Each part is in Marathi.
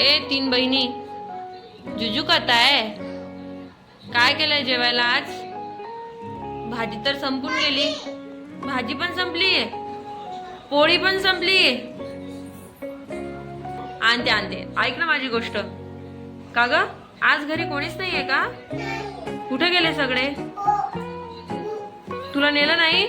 ए तीन बहिणी जुजू करताय काय केलंय जेवायला आज? भाजी तर संपून गेली. भाजी पण संपली. पोळी पण संपली. आणते आणते. ऐक ना माझी गोष्ट. का ग? आज घरी कोणीच नाहीये का? कुठे गेले सगळे? तुला नेलं नाही?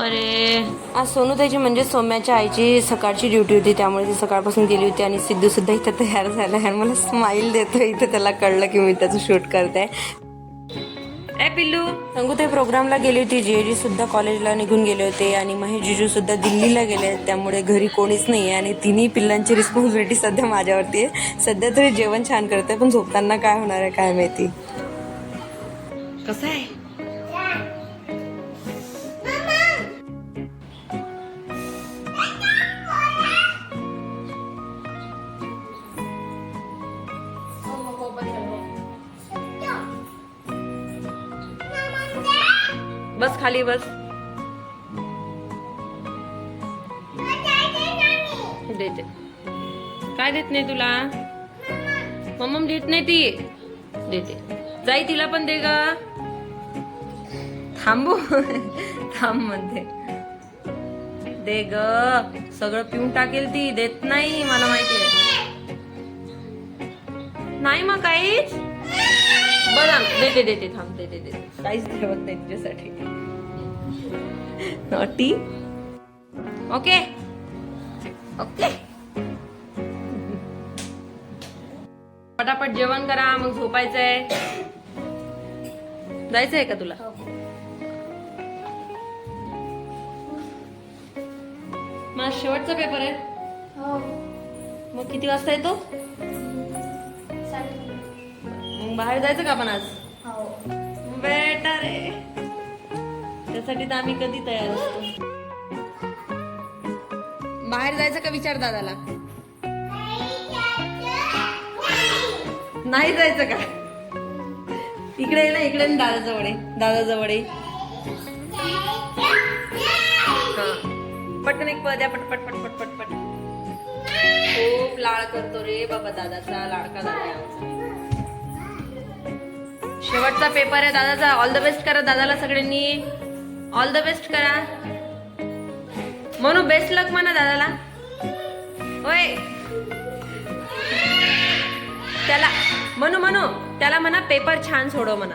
अरे. आज सोनू त्याची म्हणजे सौम्याच्या आईची सकाळची ड्युटी होती त्यामुळे ती सकाळपासून गेली होती आणि सिद्धू सुद्धा इथं तयार झाला आहे. मला स्माईल देतो इथं त्याला कळलं की मी त्याचं शूट करते. ए पिल्लू. संगू ते प्रोग्रामला गेली होती जेजी सुद्धा कॉलेजला निघून गेले होते आणि महेश जिजू सुद्धा दिल्लीला गेले त्यामुळे घरी कोणीच नाही आहे आणि तिन्ही पिल्लांची रिस्पॉन्सिबिलिटी सध्या माझ्यावरती आहे. सध्या तरी जेवण छान करते पण झोपताना काय होणार आहे काय माहिती. कसं आहे? खाली बस. देते काय देत नाही तुला? मम्मम देत नाही ती. देते जाई तिला पण दे ग. थांबू. थांब म्हणते दे ग. सगळं पिऊन टाकेल ती. देत नाही मला माहिती आहे. नाही मग काहीच? बरं देते देते थांब. देते देते काहीच ठेवत नाही तुझ्यासाठी नॉटी ओके ओके पटापट जेवण करा मग झोपायचंय. जायचंय का तुला? माझा शेवटचा पेपर आहे. मग किती वाजता येतो? मग बाहेर जायचं का आपण आज? रे त्यासाठी तर आम्ही कधी तयार असतो. बाहेर जायचं का विचार दादाला? नाही जायचं का? इकडे ना इकडे ये ना दादा जवळ ये दादा जवळ ये. हा. पटकन एक पद्या पट पट पट पट पट पट. खूप लाड करतो रे बाबा दादाचा लाडका दादा आहे शेवटचा पेपर आहे दादाचा. ऑल द बेस्ट करा दादाला सगळ्यांनी. ऑल द बेस्ट करा. म्हणू बेस्ट लक म्हणा दादाला. होय. त्याला म्हणू म्हणू त्याला म्हणा पेपर छान सोडव म्हणा.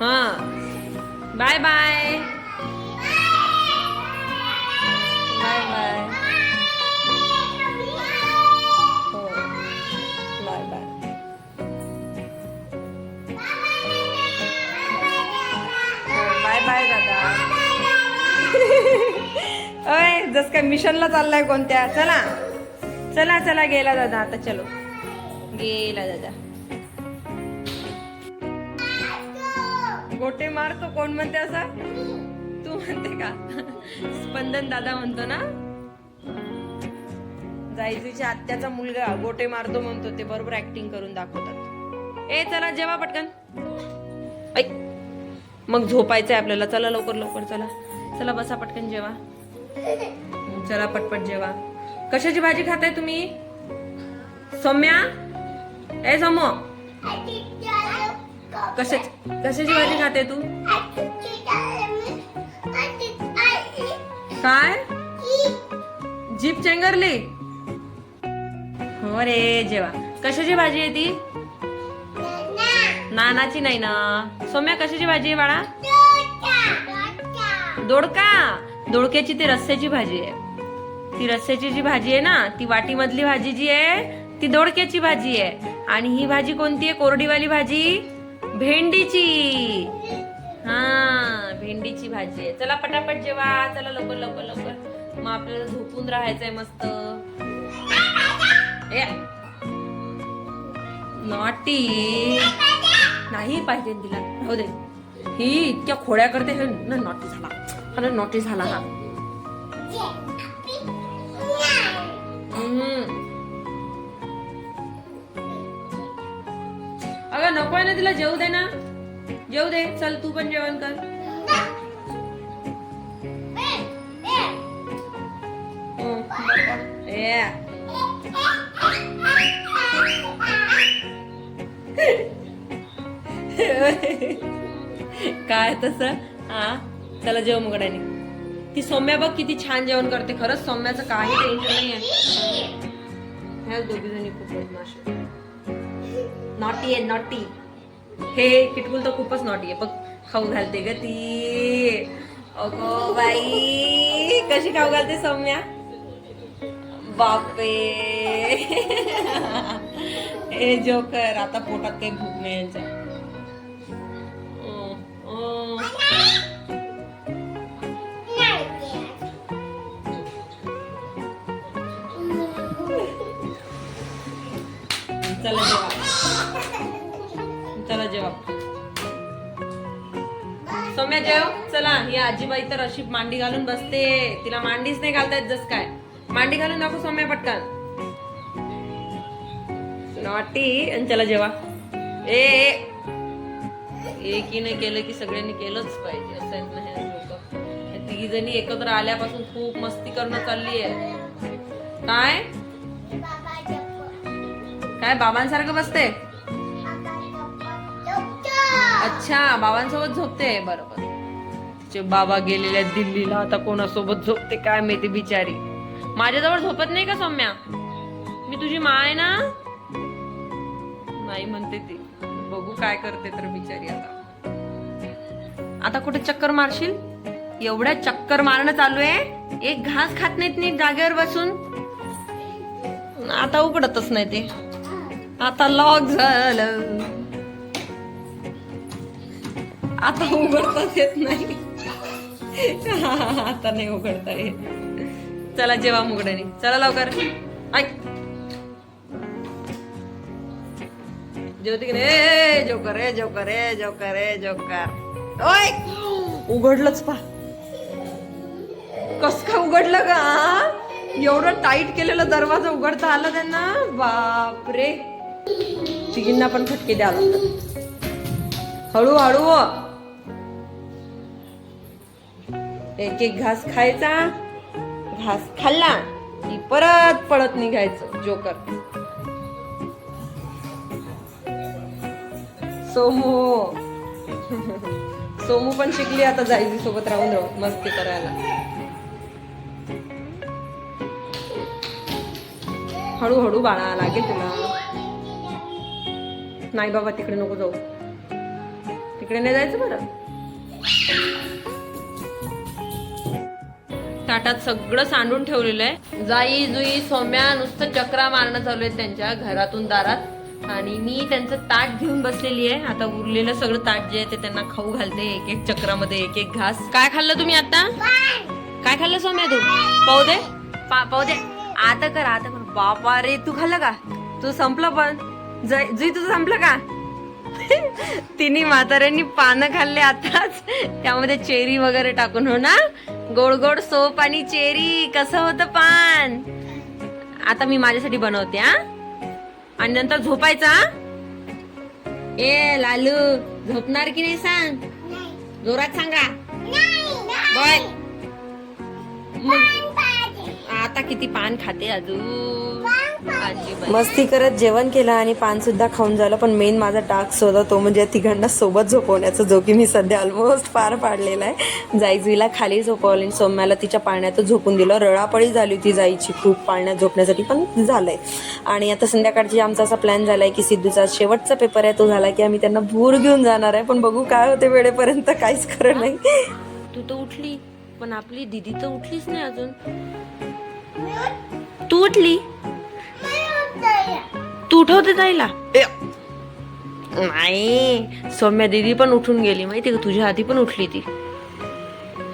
हा. बाय बाय बाय जस काय मिशनला चाललाय कोणत्या? चला. चला चला गेला दादा आता चलो. गेला दादा. गोटे मारतो कोण म्हणते असा? तू म्हणते का? स्पंदन दादा म्हणतो ना? जायजूच्या आत्याचा मुलगा गोटे मारतो म्हणतो ते बरोबर ऍक्टिंग करून दाखवतात. ए चला जेवा पटकन. ऐक. मग झोपायचंय आपल्याला. चला लवकर लवकर चला. चला बसा पटकन जेवा. चला पटपट जेवा. कशाची भाजी खाताय तुम्ही? सौम्या? ए समो कशाची कशाची भाजी खाते तू? काय? जीप चेंगरली. हो रे जेवा. कशाची भाजी आहे ती? नानाची नाही ना. सौम्या कशाची भाजी आहे बाळा? दोडका. दोडक्याची ती रस्स्याची भाजी आहे. ती रस्स्याची जी भाजी आहे ना ती वाटीमधली भाजी जी आहे ती दोडक्याची भाजी आहे. आणि ही भाजी कोणती आहे? कोरडीवाली भाजी? भेंडीची. हा भेंडीची भाजी आहे. चला पटापट जेवा. चला लवकर लवकर लवकर. मग आपल्याला झोपून राहायचंय मस्त. नॉटी नाही पाहिजे तिला. राहू दे. ही इतक्या खोड्या करते हे ना नॉटी झाला. हा ना नॉटी झाला हा. अगं नकोय ना तिला जेवू दे ना जेवू दे चल तू पण जेवण कर. काय तसं हा चला जेव मुगड्याने ती सौम्या बघ किती छान जेवण करते. खरंच सौम्याचं काही टेन्शन नाही आहे ह्याच दोघी जणी खूप नॉटी आहे नॉटी हे किटकुल तर खूपच नॉटी आहे. बघ खाऊ घालते ग ती. अगो बाई कशी खाऊ घालते सौम्या? बापे हे जोकर आता पोटात काही भूक नाही यांच्या. चला जेवा. चला जेवा. सौम्या जेव चला. ही आजीबाई तर अशी मांडी घालून बसते. तिला मांडीच नाही घालता येत जस काय. मांडी घालून दाखव सौम्या पटकन. नॉटी आणि चला जेवा. ए एकीने केलं की सगळ्यांनी केलंच पाहिजे. असं नाही तिघी जणी एकत्र आल्यापासून खूप मस्ती करणं चालली आहे काय? काय बाबांसारखं बसते? अच्छा बाबांसोबत झोपते. बरोबर. तिचे बाबा गेलेल्या दिल्लीला आता कोणासोबत झोपते काय माहिती बिचारी. माझ्याजवळ झोपत नाही का सौम्या? मी तुझी मा आहे ना? नाही म्हणते ती. बघू काय करते तर बिचारी आता. आता कुठे चक्कर मारशील? एवढ्या चक्कर मारणं चालू आहे? एक घास खात नाहीत नीट जागेवर बसून? आता उघडतच नाही ते. आता लॉक झालं. आता उघडताच येत नाही. आता नाही उघडता येत. चला जेवा मुगड्याने चला लवकर. ऐक. ज्योतिक रे ए, जोकर रे जोकर रे जोकर रे जोकर. ओय! उघडलंच पा. कस का उघडलं का एवढं टाईट केलेलं दरवाजा उघडता आला त्यांना? बापरे. तिघींना पण फटके द्यावं लागतात. हळू हळू हो. एक एक घास खायचा घास खाल्ला की परत पळत निघायचं जोकर. सोमू. सोमू पण शिकली आता जायची सोबत राहून राहून मस्ती करायला. हळूहळू बाळा लागेल तुला. नाही बाबा तिकडे नको जाऊ. तिकडे नाही जायचं बरं? ताटात सगळं सांडून ठेवलेलं आहे. जाई जुई सौम्या नुसतं चक्रा मारणं चालू आहे त्यांच्या घरातून दारात. आणि मी त्यांचं ताट घेऊन बसलेली आहे. आता उरलेलं सगळं ताट जे आहे ते त्यांना खाऊ घालते. एक एक चक्रामध्ये एक एक घास. काय खाल्लं तुम्ही आता? काय खाल्लं सौम्या तू? पाहू दे. पा- पाहू दे. आता कर आता कर. बापा रे तू खाल्लं का? तू संपलं पण. जुई तुझं संपलं का? तिन्ही म्हाताऱ्यांनी पानं खाल्ले आताच. त्यामध्ये चेरी वगैरे टाकून हो ना? गोड गोड सोप आणि चेरी. कसं होतं पान? आता मी माझ्यासाठी बनवते हा? आणि नंतर झोपायचा? ए लालू झोपणार की नाही सांग? जोरात सांगा. बोय मग आता किती पान खाते अजून. मस्ती करत जेवण केलं आणि पान सुद्धा खाऊन झालं पण मेन माझा टास्क होता तो म्हणजे तिघांना सोबत झोपवण्याचा जो की मी सध्या ऑलमोस्ट पार पाडलेला आहे. जाईजुईला खाली झोपवलं आणि सौम्याला तिच्या पाळण्यातच झोपून दिलं. रळापळी झाली होती जायची खूप पाळण्यात झोपण्यासाठी पण झालंय. आणि आता संध्याकाळची आमचा असा प्लॅन झालाय की सिद्धूचा शेवटचा पेपर आहे तो झाला की आम्ही त्यांना भूर घेऊन जाणार आहे पण बघू काय होते वेळेपर्यंत काहीच खरं नाही. तू तर उठली पण आपली दिदी तर उठलीच नाही अजून. तू उठली? तू उठवते ताईला? नाही सौम्या दिदी पण उठून गेली माहिती का? तुझ्या आधी पण उठली ती.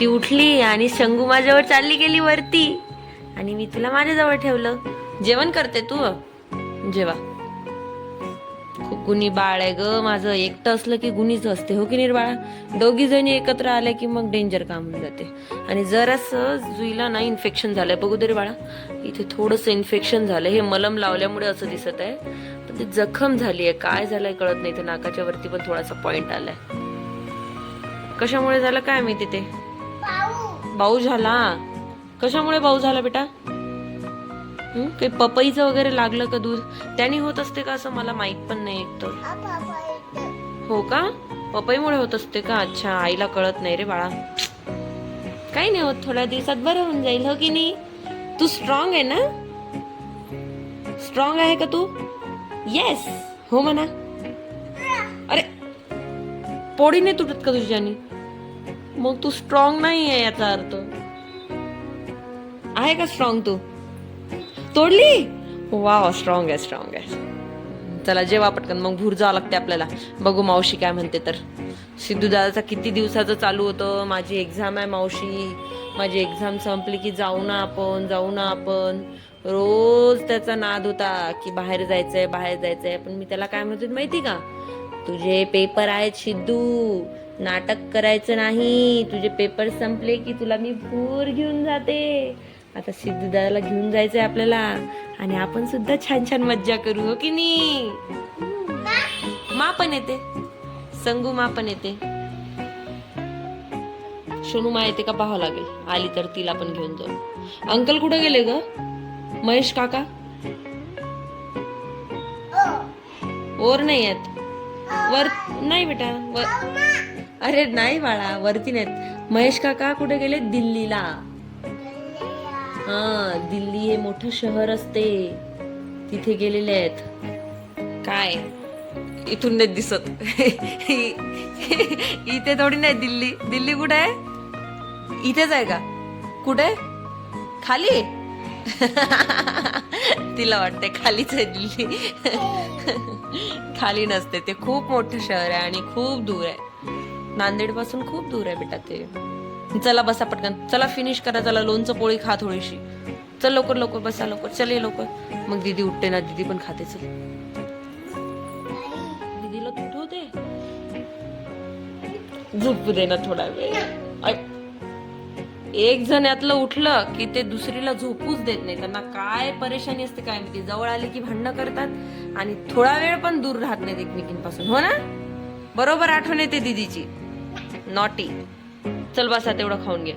ती उठली आणि शंगू माझ्यावर चालली गेली वरती. आणि मी तुला माझ्याजवळ ठेवलं. जेवण करते तू जेवा. गुणी बाळ आहे ग. माझं एकटं असलं की गुणीच असते. हो की नाही रे बाळा? दोघी जणी एकत्र आल्या की मग डेंजर काम होऊन जाते. आणि जरासं जुईला ना इन्फेक्शन झालंय. बघू दे बाळा. इथे थोडंसं इन्फेक्शन झालंय. हे मलम लावल्यामुळे असं दिसत आहे. पण ते जखम झाली आहे काय झालंय कळत नाही. ते नाकाच्या वरती पण थोडासा पॉइंट आलाय. कशामुळे झालं? काय मी तिथे भाऊ झाला. कशामुळे भाऊ झाला बेटा? काही पपईचं वगैरे लागलं का दूध? त्याने होत असते का असं? मला माहीत पण नाही एक तर हो का? पपईमुळे होत असते का? अच्छा आईला कळत नाही रे बाळा. काही नाही होत थोड्या दिवसात बरं होऊन जाईल हो की नाही? तू स्ट्रॉंग आहे ना? स्ट्रॉंग आहे का तू? येस हो म्हणा. अरे पोळी नाही तुटत का तुझ्यानी? मग तू स्ट्रॉंग नाही आहे याचा अर्थ. आहे का स्ट्रॉंग तू? तोडली? वा स्ट्रॉंग आहे स्ट्रॉंग आहे. चला जेवा पटकन मग भूर जावं लागते आपल्याला. बघू मावशी काय म्हणते तर. सिद्धू दादाचा किती दिवसाचं चालू होतं? माझी एक्झाम आहे मावशी. माझी एक्झाम संपली की जाऊ ना आपण जाऊ ना आपण. रोज त्याचा नाद होता की बाहेर जायचंय बाहेर जायचंय. पण मी त्याला काय म्हणतो माहिती का? तुझे पेपर आहेत सिद्धू. नाटक करायचं नाही. तुझे पेपर संपले की तुला मी भूर घेऊन जाते. आता सिद्धदादाला घेऊन जायचंय आपल्याला. आणि आपण सुद्धा छान छान मज्जा करू हो की नाही? मा पण येते. संगू मा पण येते. सोनू मा येते का पाहावं लागेल. आली तर तिला पण घेऊन जाऊ. अंकल कुठे गेले ग? महेश काका? वर नाही आहेत. वर नाही बेटा वर अरे नाही बाळा वरती नाहीत. महेश काका कुठे गेले? दिल्लीला. हा दिल्ली हे मोठं शहर असते. तिथे गेलेले आहेत. काय? इथून नाही दिसत. इथे थोडी नाही दिल्ली. दिल्ली कुठे आहे? इथेच आहे का? कुठे? खाली? तिला वाटते खालीच आहे दिल्ली. खाली नसते. ते खूप मोठं शहर आहे आणि खूप दूर आहे. नांदेडपासून खूप दूर आहे बेटा ते. चला बसा पटकन. चला फिनिश करा चला लोणचं पोळी खा थोडीशी. चल लवकर लवकर बसा लवकर. चल ये लवकर. मग दीदी उठते ना दीदी पण खाते चल. दीदीला तू उठवते झोपू दे ना थोडा वेळ. एक जण यातलं उठलं की ते दुसरीला झोपूच देत नाही. त्यांना काय परेशानी असते काय माहिती? जवळ आले की भांडणं करतात आणि थोडा वेळ पण दूर राहत नाहीत एकमेकींपासून. हो ना? बरोबर आठवण येते दीदीची. नॉटी चल बसा तेवढं खाऊन घ्या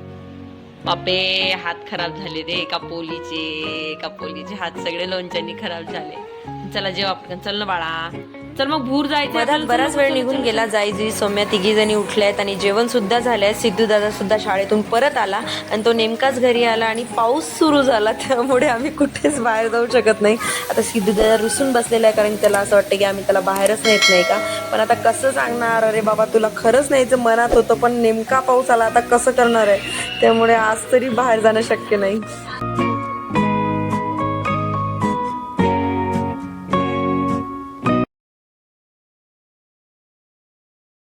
बापे हात खराब झाले रे कापोलीचे कापोलीचे हात सगळे लोणच्यानी खराब झाले. चला जेव्हा आपण. चल ना बाळा. चल मग भूर जायचं. बराच वेळ निघून गेला जाईजुई सौम्या तिघी जणी उठल्या आहेत आणि जेवण सुद्धा झालंय. सिद्धू दादा सुद्धा शाळेतून परत आला आणि तो नेमकाच घरी आला आणि पाऊस सुरू झाला. त्यामुळे आम्ही कुठेच बाहेर जाऊ शकत नाही. आता सिद्धू दादा रुसून बसलेला आहे कारण त्याला असं वाटतं की आम्ही त्याला बाहेरच नेत नाही का? पण आता कसं सांगणार? अरे बाबा तुला खरंच न्यायचं मनात होतं पण नेमका पाऊस आला आता कसं करणार आहे? त्यामुळे आज तरी बाहेर जाणं शक्य नाही.